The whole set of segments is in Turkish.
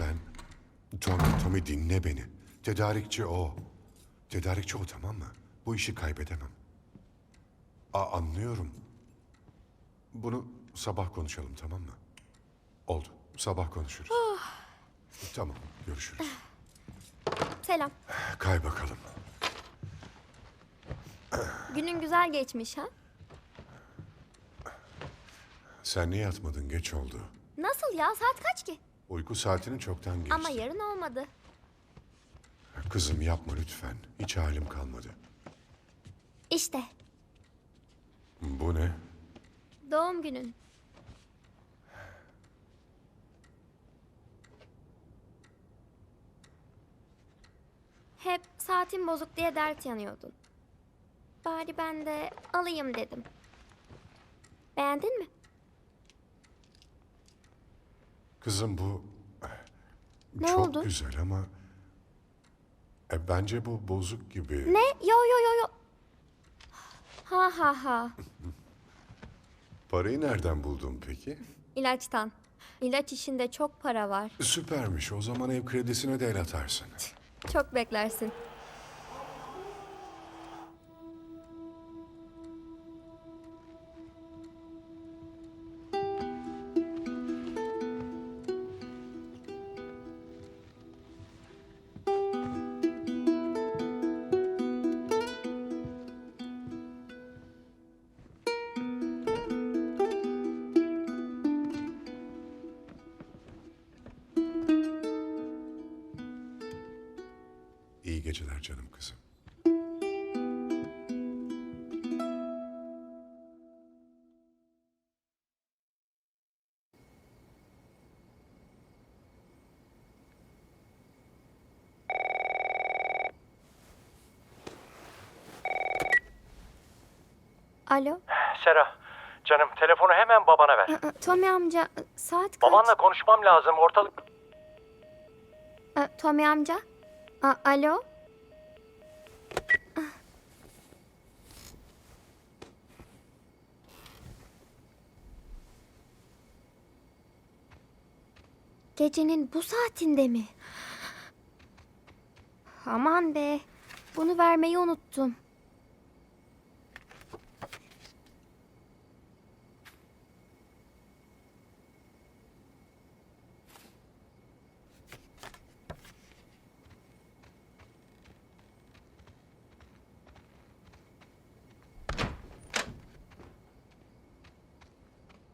ben. Tommy, Tommy dinle beni. Tedarikçi o. Tedarikçi o tamam mı? Bu işi kaybedemem. Aa, anlıyorum. Bunu sabah konuşalım tamam mı? Oldu. Sabah konuşuruz. tamam. Görüşürüz. Selam. Kay bakalım. Günün güzel geçmiş ha? Sen niye yatmadın? Geç oldu. Nasıl ya? Saat kaç ki? Uyku saatini çoktan geçti. Ama yarın olmadı. Kızım yapma lütfen. Hiç halim kalmadı. İşte Bu ne? doğum günün. Hep saatin bozuk diye dert yanıyordun. Bari ben de alayım dedim. Beğendin mi? Kızım bu Ne çok oldu? güzel ama e, bence bu bozuk gibi. Ne? Yo yo yo yo. Ha ha ha. Parayı nereden buldun peki? İlaçtan. İlaç işinde çok para var. Süpermiş. O zaman ev kredisine de el atarsın. Çok beklersin. Geceler canım kızım. Alo. Sera, canım telefonu hemen babana ver. Aa, Tommy amca saat kaç? Babanla konuşmam lazım. Ortalık Aa, Tommy amca. Aa, alo. Gecenin bu saatinde mi? Aman be. Bunu vermeyi unuttum.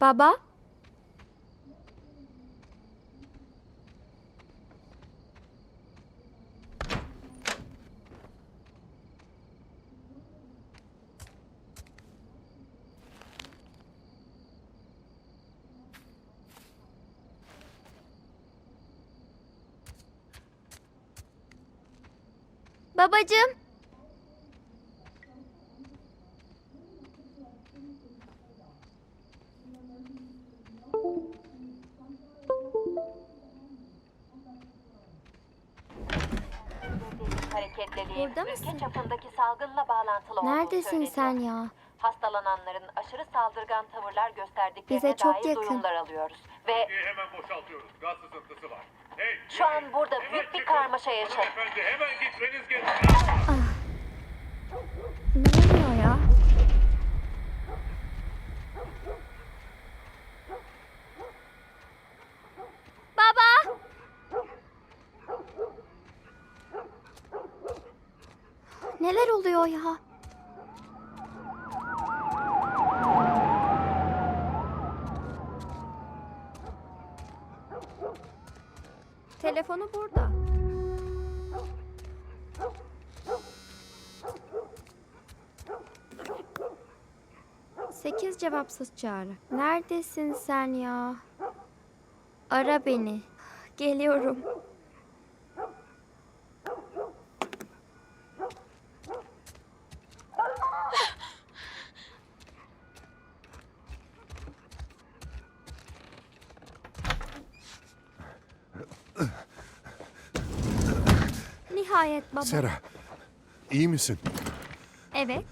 Baba? Babacığım. hareketliliğin Burada ülke mısın? çapındaki salgınla bağlantılı olduğu Neredesin söyleniyor. sen ya? Hastalananların aşırı saldırgan tavırlar gösterdiklerine Bize çok dair yakın. duyumlar alıyoruz. Ve Bölgeyi hemen boşaltıyoruz. Gaz sızıntısı var. Şu an burada büyük bir karmaşa. Hanımefendi hemen gitmeniz gerekiyor. Ne oluyor ya? Baba! Neler oluyor ya? Telefonu burada. Sekiz cevapsız çağrı. Neredesin sen ya? Ara beni. Geliyorum. Nihayet baba. Sera, iyi misin? Evet.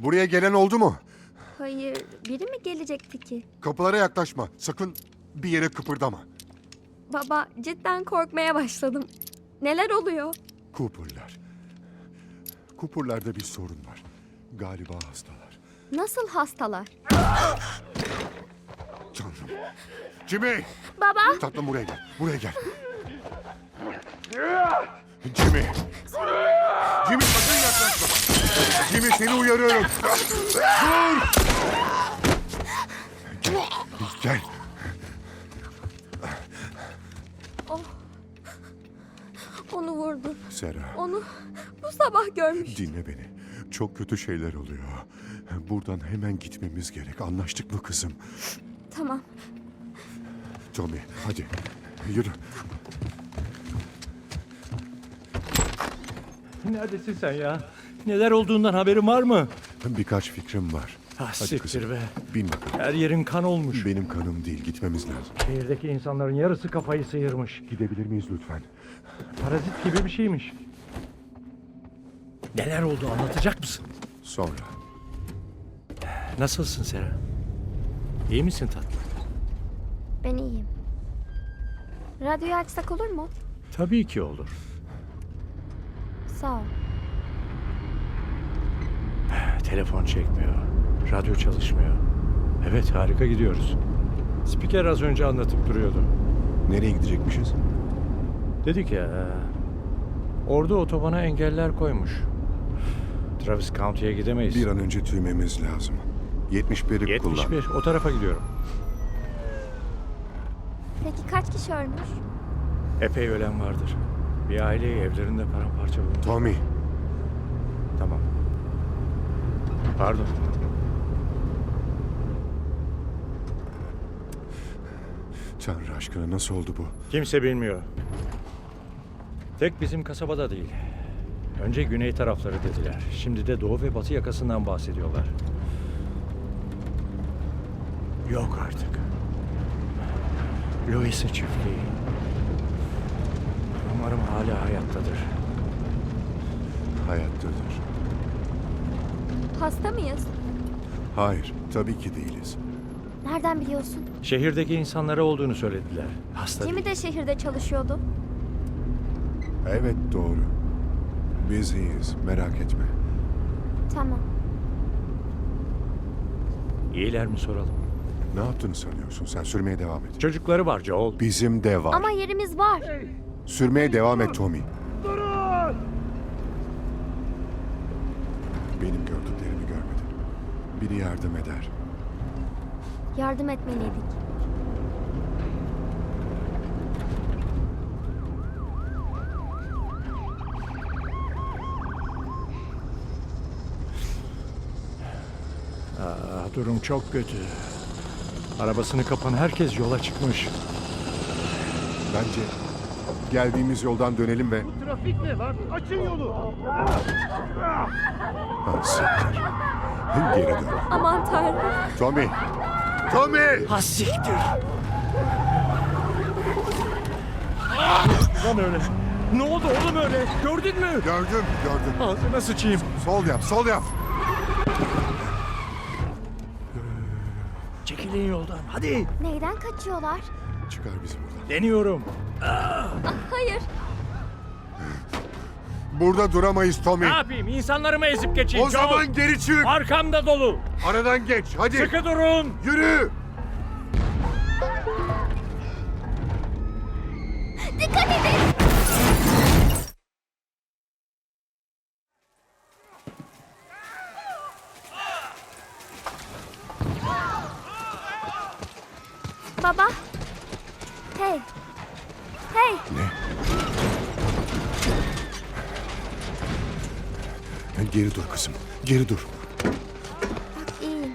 Buraya gelen oldu mu? Hayır, biri mi gelecekti ki? Kapılara yaklaşma. Sakın bir yere kıpırdama. Baba cidden korkmaya başladım. Neler oluyor? Cooper'lar. Cooper'larda bir sorun var. Galiba hastalar. Nasıl hastalar? Tanrım. Jimmy! Baba! Tatlım buraya gel. Buraya gel. Jimmy! Jimmy sakın yaklaşma. Jimmy seni uyarıyorum. Dur! Gel. Gel. Onu vurdu. Sera. Onu bu sabah görmüş. Dinle beni. Çok kötü şeyler oluyor. Buradan hemen gitmemiz gerek. Anlaştık mı kızım? Tamam. Tommy hadi. Yürü. Neredesin sen ya? Neler olduğundan haberin var mı? Birkaç fikrim var. Ah Hadi siktir kızım. be. Bin bakalım. Her yerin kan olmuş. Benim kanım değil. Gitmemiz lazım. Şehirdeki insanların yarısı kafayı sıyırmış. Gidebilir miyiz lütfen? Parazit gibi bir şeymiş. Neler oldu anlatacak mısın? Sonra. Nasılsın Sera? İyi misin tatlım? Ben iyiyim. Radyoyu açsak olur mu? Tabii ki olur. Sağ ol. Telefon çekmiyor. Radyo çalışmıyor. Evet harika gidiyoruz. Spiker az önce anlatıp duruyordu. Nereye gidecekmişiz? Dedik ya... e, Orada otobana engeller koymuş. Travis County'ye gidemeyiz. Bir an önce tüymemiz lazım. 71'i kullan. 71. O tarafa gidiyorum. Peki kaç kişi ölmüş? Epey ölen vardır. Bir aileyi evlerinde paramparça bulmuş. Tommy. Tamam. Pardon. Tanrı aşkına nasıl oldu bu? Kimse bilmiyor. Tek bizim kasabada değil. Önce güney tarafları dediler. Şimdi de doğu ve batı yakasından bahsediyorlar. Yok artık. Louis'in çiftliği. Umarım hala hayattadır. Hayattadır. Hasta mıyız? Hayır, tabii ki değiliz. Nereden biliyorsun? Şehirdeki insanlara olduğunu söylediler. Hasta Jimmy değil. de şehirde çalışıyordu. Evet doğru. Biz iyiyiz, merak etme. Tamam. İyiler mi soralım? Ne yaptığını sanıyorsun? Sen sürmeye devam et. Çocukları var Joel. Bizim de var. Ama yerimiz var. Sürmeye devam et Tommy. Benim gördüklerimi görmedin. Biri yardım eder. Yardım etmeliydik. Aa, durum çok kötü. Arabasını kapan herkes yola çıkmış. Bence geldiğimiz yoldan dönelim ve... Trafik ne lan? Açın yolu. Ha, siktir. Geri dön. Aman tanrım. Tommy! Tommy! Ha siktir. Lan öyle. Ne oldu oğlum öyle? Gördün mü? Gördüm, gördüm. Ağzına sıçayım. Sol yap, sol yap. Çekilin yoldan. Hadi. Neyden kaçıyorlar? Çıkar bizi buradan. Deniyorum. Hayır. Burada duramayız Tommy. Ne yapayım? İnsanlarımı ezip geçeyim. O Joel. zaman geri çık. Arkamda dolu. Aradan geç. Hadi. Sıkı durun. Yürü. Dikkat edin. Baba. Hey. Hey. Geri dur kızım. Geri dur. İyiyim.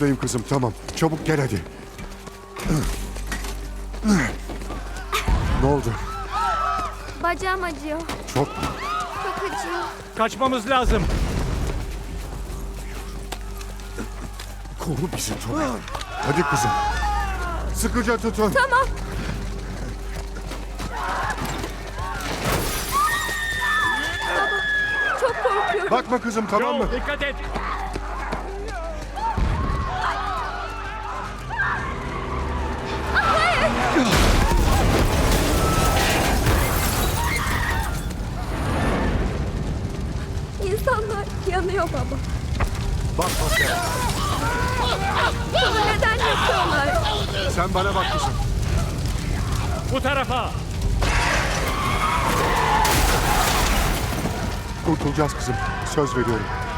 Buradayım kızım. Tamam. Çabuk gel hadi. Ne oldu? Bacağım acıyor. Çok Çok acıyor. Kaçmamız lazım. koru bizi Tommy. Hadi kızım. Sıkıca tutun. Tamam. Baba çok korkuyorum. Bakma kızım tamam mı? Dikkat et. Kurtulacağız kızım. Söz veriyorum.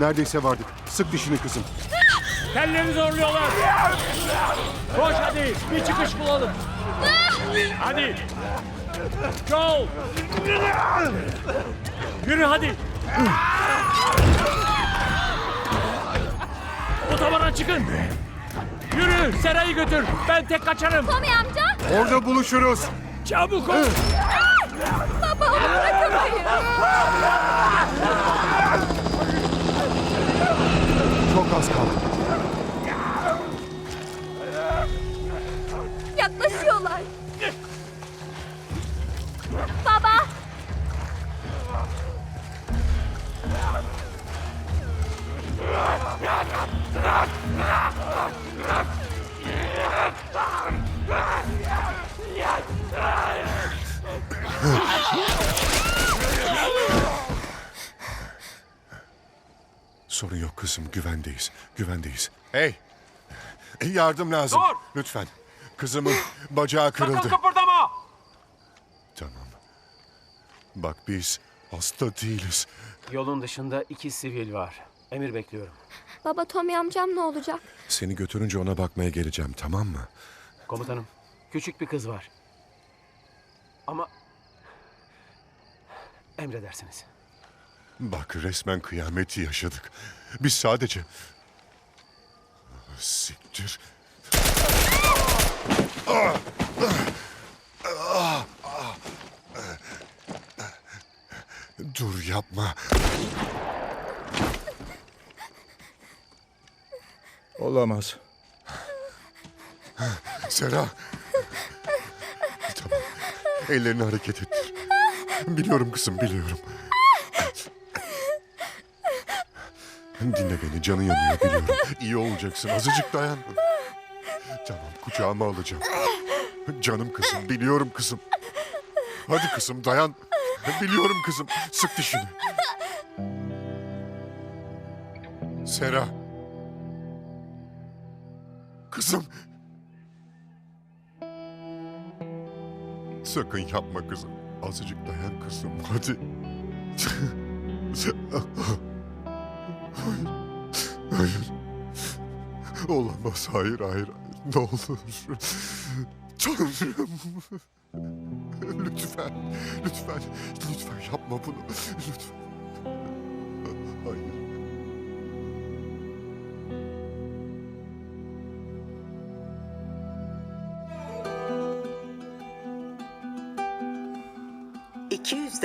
Neredeyse vardık. Sık dişini kızım. Telleri zorluyorlar. Koş hadi. Bir çıkış bulalım. Hadi. Joel. Yürü hadi. Otobana çıkın. Yürü. Serayı götür. Ben tek kaçarım. Tommy amca. Orada buluşuruz. Çabuk ol. Baba onu bırakamayız. Sorun yok kızım. Güvendeyiz. Güvendeyiz. Hey. Yardım lazım. Dur! Lütfen. Kızımın bacağı kırıldı. kıpırdama! Tamam. Bak biz hasta değiliz. Yolun dışında iki sivil var. Emir bekliyorum. Baba Tommy amcam ne olacak? Seni götürünce ona bakmaya geleceğim tamam mı? Komutanım, küçük bir kız var. Ama... Emredersiniz. Bak resmen kıyameti yaşadık. Biz sadece... Siktir. Dur yapma. Olamaz. Sera. Tamam. Ellerini hareket ettir. Biliyorum kızım biliyorum. Dinle beni canın yanıyor biliyorum. İyi olacaksın azıcık dayan. Tamam kucağıma alacağım. Canım kızım biliyorum kızım. Hadi kızım dayan. Biliyorum kızım sık dişini. Sera. Kızım. Sakın yapma kızım. Azıcık dayan kızım. Hadi. Hayır. Hayır. Olamaz. Hayır, hayır. Ne olur. Tanrım. Lütfen. Lütfen. Lütfen yapma bunu. Lütfen.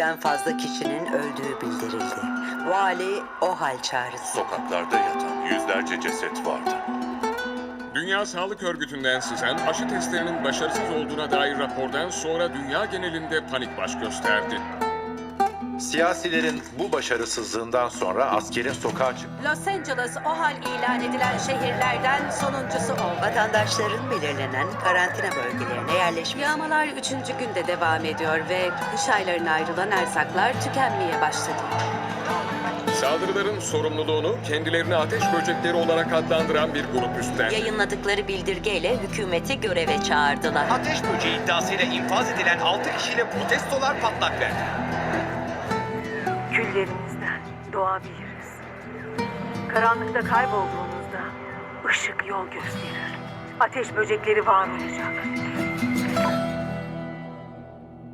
...200'den fazla kişinin öldüğü bildirildi. Vali OHAL çağrısı. Sokaklarda yatan yüzlerce ceset vardı. Dünya Sağlık Örgütü'nden sızan aşı testlerinin başarısız olduğuna dair rapordan sonra dünya genelinde panik baş gösterdi. Siyasilerin bu başarısızlığından sonra askerin sokağa çık. Los Angeles o hal ilan edilen şehirlerden sonuncusu oldu. Vatandaşların belirlenen karantina bölgelerine yerleşmesi. Yağmalar üçüncü günde devam ediyor ve kış aylarına ayrılan erzaklar tükenmeye başladı. Saldırıların sorumluluğunu kendilerini ateş böcekleri olarak adlandıran bir grup üstlendi. Yayınladıkları bildirgeyle hükümeti göreve çağırdılar. Ateş böceği iddiasıyla infaz edilen 6 kişiyle protestolar patlak verdi. Gölgelerimizden doğabiliriz. Karanlıkta kaybolduğumuzda ışık yol gösterir. Ateş böcekleri var olacak.